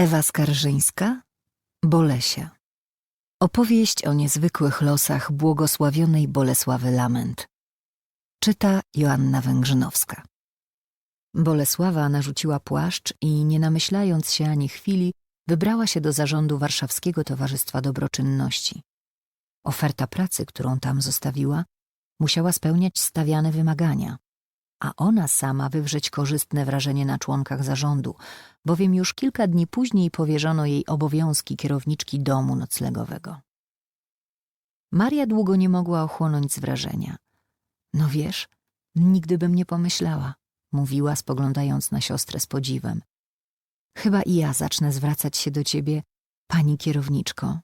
Ewa Skarżyńska, Bolesia. Opowieść o niezwykłych losach błogosławionej Bolesławy Lament. Czyta Joanna Węgrzynowska. Bolesława narzuciła płaszcz i, nie namyślając się ani chwili, wybrała się do zarządu Warszawskiego Towarzystwa Dobroczynności. Oferta pracy, którą tam zostawiła, musiała spełniać stawiane wymagania, a ona sama wywrzeć korzystne wrażenie na członkach zarządu, bowiem już kilka dni później powierzono jej obowiązki kierowniczki domu noclegowego. Maria długo nie mogła ochłonąć z wrażenia. No wiesz, nigdy bym nie pomyślała, mówiła, spoglądając na siostrę z podziwem. Chyba i ja zacznę zwracać się do ciebie, pani kierowniczko.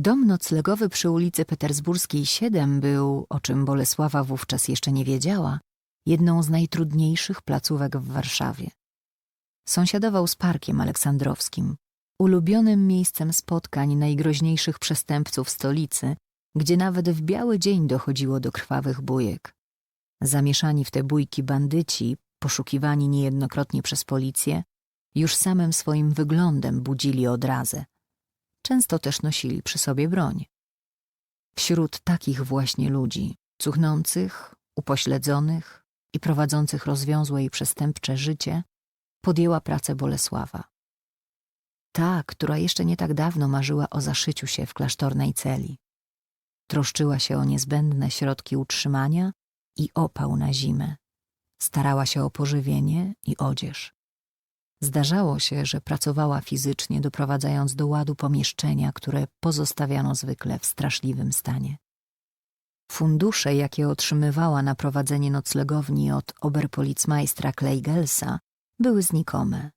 Dom noclegowy przy ulicy Petersburskiej 7 był, o czym Bolesława wówczas jeszcze nie wiedziała, jedną z najtrudniejszych placówek w Warszawie. Sąsiadował z Parkiem Aleksandrowskim, ulubionym miejscem spotkań najgroźniejszych przestępców stolicy, gdzie nawet w biały dzień dochodziło do krwawych bójek. Zamieszani w te bójki bandyci, poszukiwani niejednokrotnie przez policję, już samym swoim wyglądem budzili odrazę. Często też nosili przy sobie broń. Wśród takich właśnie ludzi, cuchnących, upośledzonych i prowadzących rozwiązłe i przestępcze życie, podjęła pracę Bolesława. Ta, która jeszcze nie tak dawno marzyła o zaszyciu się w klasztornej celi. Troszczyła się o niezbędne środki utrzymania i opał na zimę. Starała się o pożywienie i odzież. Zdarzało się, że pracowała fizycznie, doprowadzając do ładu pomieszczenia, które pozostawiano zwykle w straszliwym stanie. Fundusze, jakie otrzymywała na prowadzenie noclegowni od oberpolicmajstra Kleigelsa, były znikome.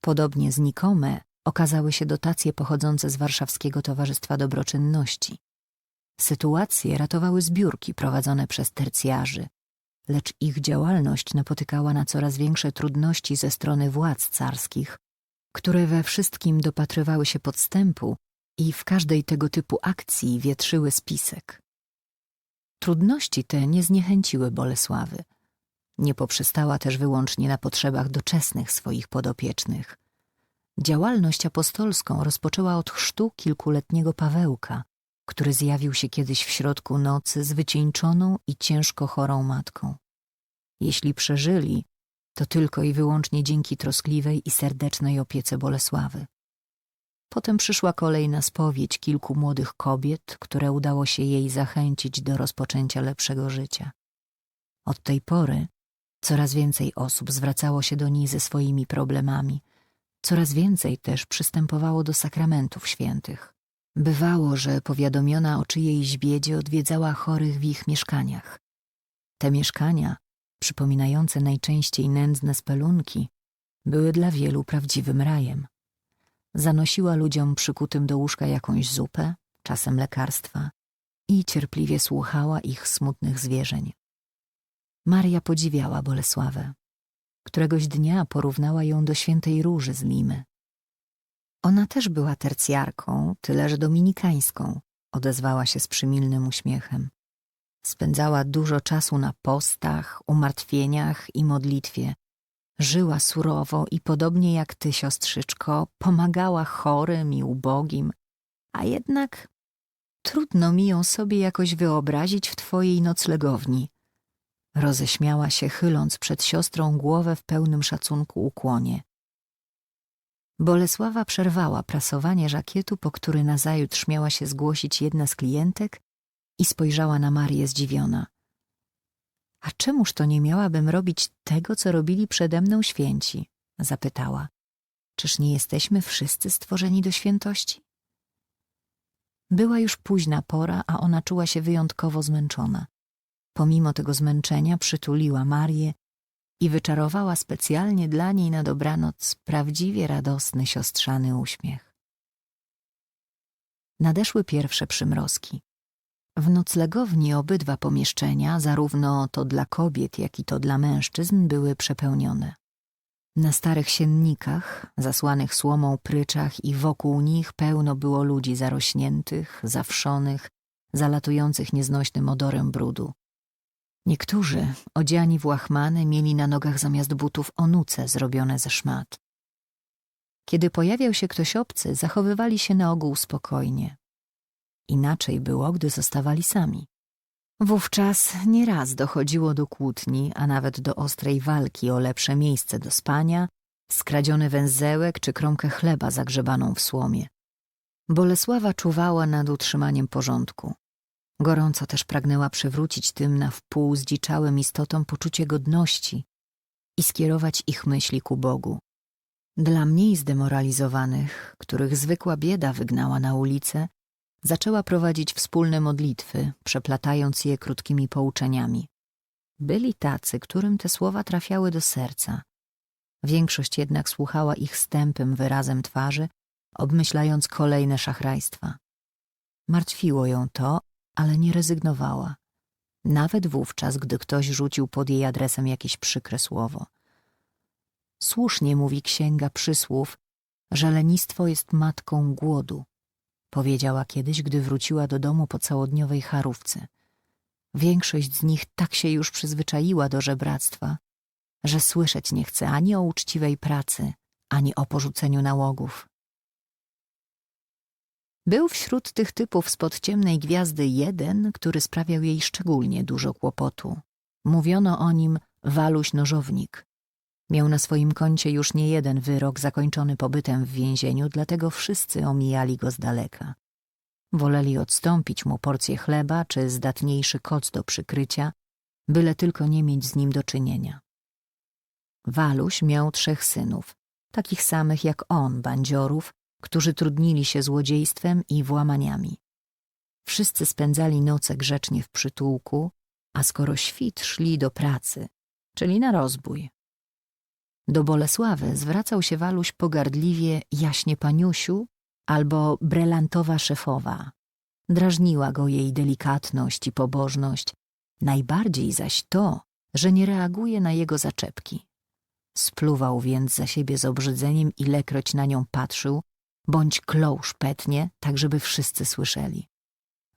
Podobnie znikome okazały się dotacje pochodzące z Warszawskiego Towarzystwa Dobroczynności. Sytuację ratowały zbiórki prowadzone przez tercjarzy, lecz ich działalność napotykała na coraz większe trudności ze strony władz carskich, które we wszystkim dopatrywały się podstępu i w każdej tego typu akcji wietrzyły spisek. Trudności te nie zniechęciły Bolesławy. Nie poprzestała też wyłącznie na potrzebach doczesnych swoich podopiecznych. Działalność apostolską rozpoczęła od chrztu kilkuletniego Pawełka, który zjawił się kiedyś w środku nocy z wycieńczoną i ciężko chorą matką. Jeśli przeżyli, to tylko i wyłącznie dzięki troskliwej i serdecznej opiece Bolesławy. Potem przyszła kolej na spowiedź kilku młodych kobiet, które udało się jej zachęcić do rozpoczęcia lepszego życia. Od tej pory coraz więcej osób zwracało się do niej ze swoimi problemami, coraz więcej też przystępowało do sakramentów świętych. Bywało, że powiadomiona o czyjejś biedzie odwiedzała chorych w ich mieszkaniach. Te mieszkania, przypominające najczęściej nędzne spelunki, były dla wielu prawdziwym rajem. Zanosiła ludziom przykutym do łóżka jakąś zupę, czasem lekarstwa i cierpliwie słuchała ich smutnych zwierzeń. Maria podziwiała Bolesławę. Któregoś dnia porównała ją do świętej Róży z Limy. Ona też była tercjarką, tyle że dominikańską, odezwała się z przymilnym uśmiechem. Spędzała dużo czasu na postach, umartwieniach i modlitwie. Żyła surowo i podobnie jak ty, siostrzyczko, pomagała chorym i ubogim, a jednak trudno mi ją sobie jakoś wyobrazić w twojej noclegowni. Roześmiała się, chyląc przed siostrą głowę w pełnym szacunku ukłonie. Bolesława przerwała prasowanie żakietu, po który nazajutrz miała się zgłosić jedna z klientek i spojrzała na Marię zdziwiona. A czemuż to nie miałabym robić tego, co robili przede mną święci? zapytała. Czyż nie jesteśmy wszyscy stworzeni do świętości? Była już późna pora, a ona czuła się wyjątkowo zmęczona. Pomimo tego zmęczenia przytuliła Marię i wyczarowała specjalnie dla niej na dobranoc prawdziwie radosny siostrzany uśmiech. Nadeszły pierwsze przymrozki. W noclegowni obydwa pomieszczenia, zarówno to dla kobiet, jak i to dla mężczyzn, były przepełnione. Na starych siennikach, zasłanych słomą pryczach i wokół nich pełno było ludzi zarośniętych, zawszonych, zalatujących nieznośnym odorem brudu. Niektórzy, odziani w łachmany, mieli na nogach zamiast butów onuce zrobione ze szmat. Kiedy pojawiał się ktoś obcy, zachowywali się na ogół spokojnie. Inaczej było, gdy zostawali sami. Wówczas nieraz dochodziło do kłótni, a nawet do ostrej walki o lepsze miejsce do spania, skradziony węzełek czy kromkę chleba zagrzebaną w słomie. Bolesława czuwała nad utrzymaniem porządku. Gorąco też pragnęła przywrócić tym na wpół zdziczałym istotom poczucie godności i skierować ich myśli ku Bogu. Dla mniej zdemoralizowanych, których zwykła bieda wygnała na ulicę, zaczęła prowadzić wspólne modlitwy, przeplatając je krótkimi pouczeniami. Byli tacy, którym te słowa trafiały do serca. Większość jednak słuchała ich stępym wyrazem twarzy, obmyślając kolejne szachrajstwa. Martwiło ją to, ale nie rezygnowała. Nawet wówczas, gdy ktoś rzucił pod jej adresem jakieś przykre słowo. Słusznie mówi księga przysłów, że lenistwo jest matką głodu, powiedziała kiedyś, gdy wróciła do domu po całodniowej charówce. Większość z nich tak się już przyzwyczaiła do żebractwa, że słyszeć nie chce ani o uczciwej pracy, ani o porzuceniu nałogów. Był wśród tych typów spod ciemnej gwiazdy jeden, który sprawiał jej szczególnie dużo kłopotu. Mówiono o nim Waluś Nożownik. Miał na swoim koncie już nie jeden wyrok zakończony pobytem w więzieniu, dlatego wszyscy omijali go z daleka. Woleli odstąpić mu porcję chleba czy zdatniejszy koc do przykrycia, byle tylko nie mieć z nim do czynienia. Waluś miał trzech synów, takich samych jak on, bandziorów, którzy trudnili się złodziejstwem i włamaniami. Wszyscy spędzali noce grzecznie w przytułku, a skoro świt szli do pracy, czyli na rozbój. Do Bolesławy zwracał się Waluś pogardliwie jaśnie paniusiu albo brelantowa szefowa. Drażniła go jej delikatność i pobożność, najbardziej zaś to, że nie reaguje na jego zaczepki. Spluwał więc za siebie z obrzydzeniem, ilekroć na nią patrzył, bądź klął szpetnie, tak żeby wszyscy słyszeli.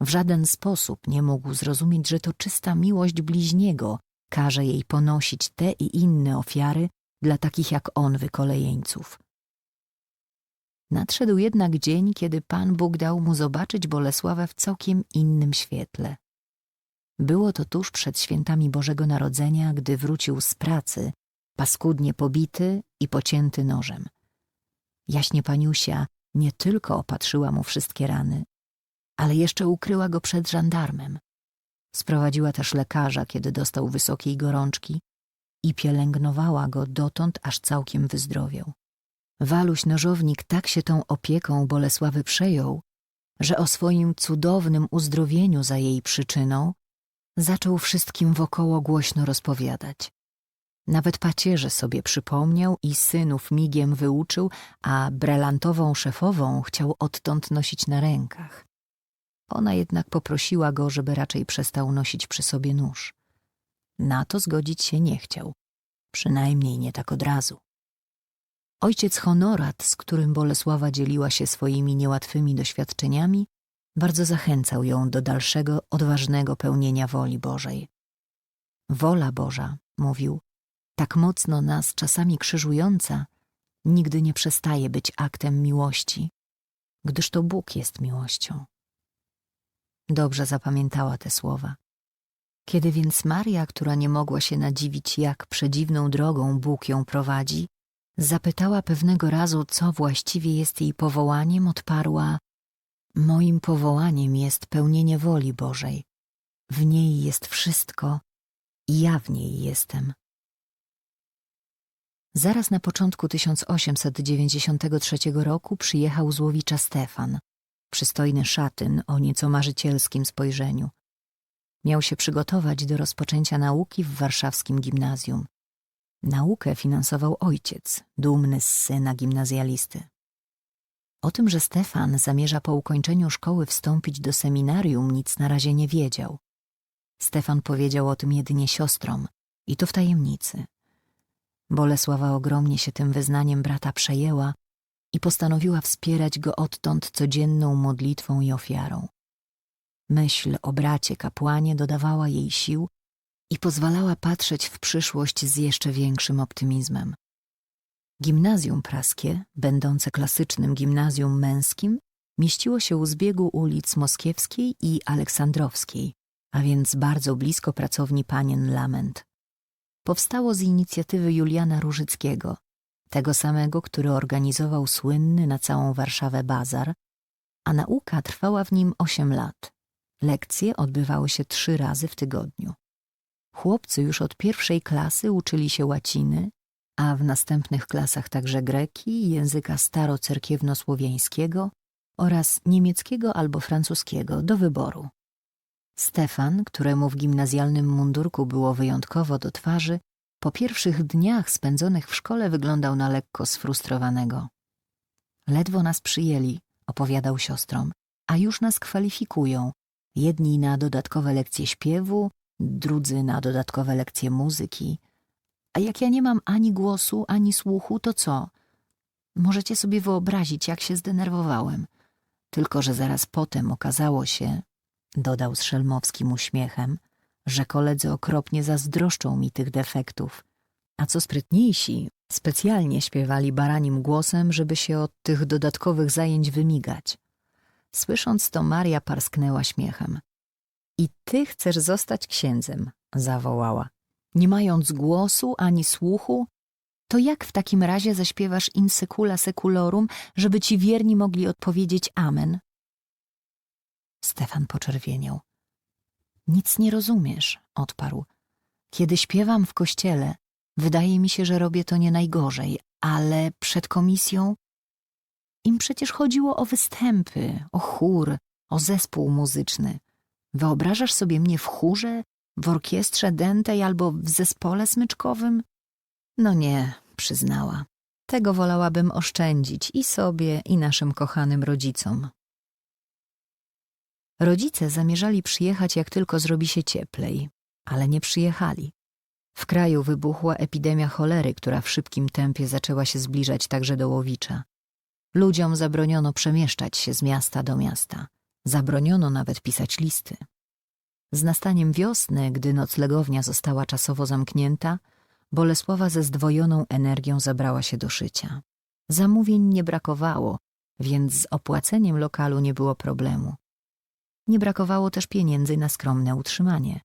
W żaden sposób nie mógł zrozumieć, że to czysta miłość bliźniego każe jej ponosić te i inne ofiary dla takich jak on wykolejeńców. Nadszedł jednak dzień, kiedy Pan Bóg dał mu zobaczyć Bolesławę w całkiem innym świetle. Było to tuż przed świętami Bożego Narodzenia, gdy wrócił z pracy, paskudnie pobity i pocięty nożem. Jaśnie Paniusia nie tylko opatrzyła mu wszystkie rany, ale jeszcze ukryła go przed żandarmem. Sprowadziła też lekarza, kiedy dostał wysokiej gorączki i pielęgnowała go dotąd, aż całkiem wyzdrowiał. Waluś nożownik tak się tą opieką Bolesławy przejął, że o swoim cudownym uzdrowieniu za jej przyczyną zaczął wszystkim wokoło głośno rozpowiadać. Nawet pacierze sobie przypomniał i synów migiem wyuczył, a brelantową szefową chciał odtąd nosić na rękach. Ona jednak poprosiła go, żeby raczej przestał nosić przy sobie nóż. Na to zgodzić się nie chciał, przynajmniej nie tak od razu. Ojciec Honorat, z którym Bolesława dzieliła się swoimi niełatwymi doświadczeniami, bardzo zachęcał ją do dalszego, odważnego pełnienia woli Bożej. Wola Boża, mówił, tak mocno nas czasami krzyżująca, nigdy nie przestaje być aktem miłości, gdyż to Bóg jest miłością. Dobrze zapamiętała te słowa. Kiedy więc Maria, która nie mogła się nadziwić, jak przedziwną drogą Bóg ją prowadzi, zapytała pewnego razu, co właściwie jest jej powołaniem, odparła: Moim powołaniem jest pełnienie woli Bożej. W niej jest wszystko i ja w niej jestem. Zaraz na początku 1893 roku przyjechał z Łowicza Stefan, przystojny szatyn o nieco marzycielskim spojrzeniu. Miał się przygotować do rozpoczęcia nauki w warszawskim gimnazjum. Naukę finansował ojciec, dumny z syna gimnazjalisty. O tym, że Stefan zamierza po ukończeniu szkoły wstąpić do seminarium, nic na razie nie wiedział. Stefan powiedział o tym jedynie siostrom, i to w tajemnicy. Bolesława ogromnie się tym wyznaniem brata przejęła i postanowiła wspierać go odtąd codzienną modlitwą i ofiarą. Myśl o bracie kapłanie dodawała jej sił i pozwalała patrzeć w przyszłość z jeszcze większym optymizmem. Gimnazjum praskie, będące klasycznym gimnazjum męskim, mieściło się u zbiegu ulic Moskiewskiej i Aleksandrowskiej, a więc bardzo blisko pracowni panien Lament. Powstało z inicjatywy Juliana Różyckiego, tego samego, który organizował słynny na całą Warszawę bazar, a nauka trwała w nim osiem lat. Lekcje odbywały się trzy razy w tygodniu. Chłopcy już od pierwszej klasy uczyli się łaciny, a w następnych klasach także greki, języka starocerkiewnosłowiańskiego oraz niemieckiego albo francuskiego do wyboru. Stefan, któremu w gimnazjalnym mundurku było wyjątkowo do twarzy, po pierwszych dniach spędzonych w szkole wyglądał na lekko sfrustrowanego. Ledwo nas przyjęli, opowiadał siostrom, a już nas kwalifikują. Jedni na dodatkowe lekcje śpiewu, drudzy na dodatkowe lekcje muzyki. A jak ja nie mam ani głosu, ani słuchu, to co? Możecie sobie wyobrazić, jak się zdenerwowałem. Tylko, że zaraz potem okazało się, dodał z szelmowskim uśmiechem, że koledzy okropnie zazdroszczą mi tych defektów. A co sprytniejsi, specjalnie śpiewali baranim głosem, żeby się od tych dodatkowych zajęć wymigać. Słysząc to, Maria parsknęła śmiechem. I ty chcesz zostać księdzem, zawołała. Nie mając głosu ani słuchu, to jak w takim razie zaśpiewasz in secula seculorum, żeby ci wierni mogli odpowiedzieć amen? Stefan poczerwieniał. Nic nie rozumiesz, odparł. Kiedy śpiewam w kościele, wydaje mi się, że robię to nie najgorzej, ale przed komisją im przecież chodziło o występy, o chór, o zespół muzyczny. Wyobrażasz sobie mnie w chórze, w orkiestrze dętej albo w zespole smyczkowym? No nie, przyznała. Tego wolałabym oszczędzić i sobie, i naszym kochanym rodzicom. Rodzice zamierzali przyjechać, jak tylko zrobi się cieplej, ale nie przyjechali. W kraju wybuchła epidemia cholery, która w szybkim tempie zaczęła się zbliżać także do Łowicza. Ludziom zabroniono przemieszczać się z miasta do miasta. Zabroniono nawet pisać listy. Z nastaniem wiosny, gdy noclegownia została czasowo zamknięta, Bolesława ze zdwojoną energią zabrała się do szycia. Zamówień nie brakowało, więc z opłaceniem lokalu nie było problemu. Nie brakowało też pieniędzy na skromne utrzymanie.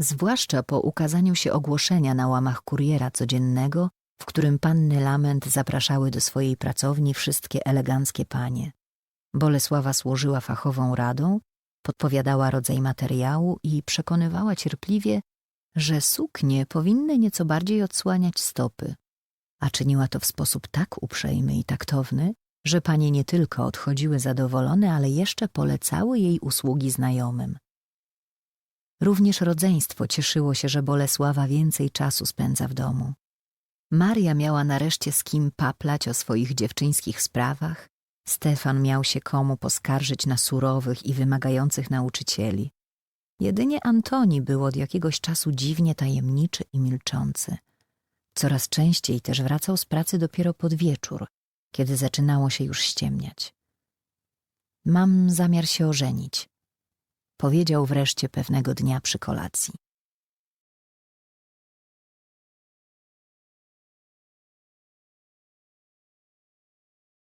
Zwłaszcza po ukazaniu się ogłoszenia na łamach kuriera codziennego, w którym panny Lament zapraszały do swojej pracowni wszystkie eleganckie panie. Bolesława służyła fachową radą, podpowiadała rodzaj materiału i przekonywała cierpliwie, że suknie powinny nieco bardziej odsłaniać stopy, a czyniła to w sposób tak uprzejmy i taktowny, że panie nie tylko odchodziły zadowolone, ale jeszcze polecały jej usługi znajomym. Również rodzeństwo cieszyło się, że Bolesława więcej czasu spędza w domu. Maria miała nareszcie z kim paplać o swoich dziewczyńskich sprawach, Stefan miał się komu poskarżyć na surowych i wymagających nauczycieli. Jedynie Antoni był od jakiegoś czasu dziwnie tajemniczy i milczący. Coraz częściej też wracał z pracy dopiero pod wieczór, kiedy zaczynało się już ściemniać. Mam zamiar się ożenić, powiedział wreszcie pewnego dnia przy kolacji.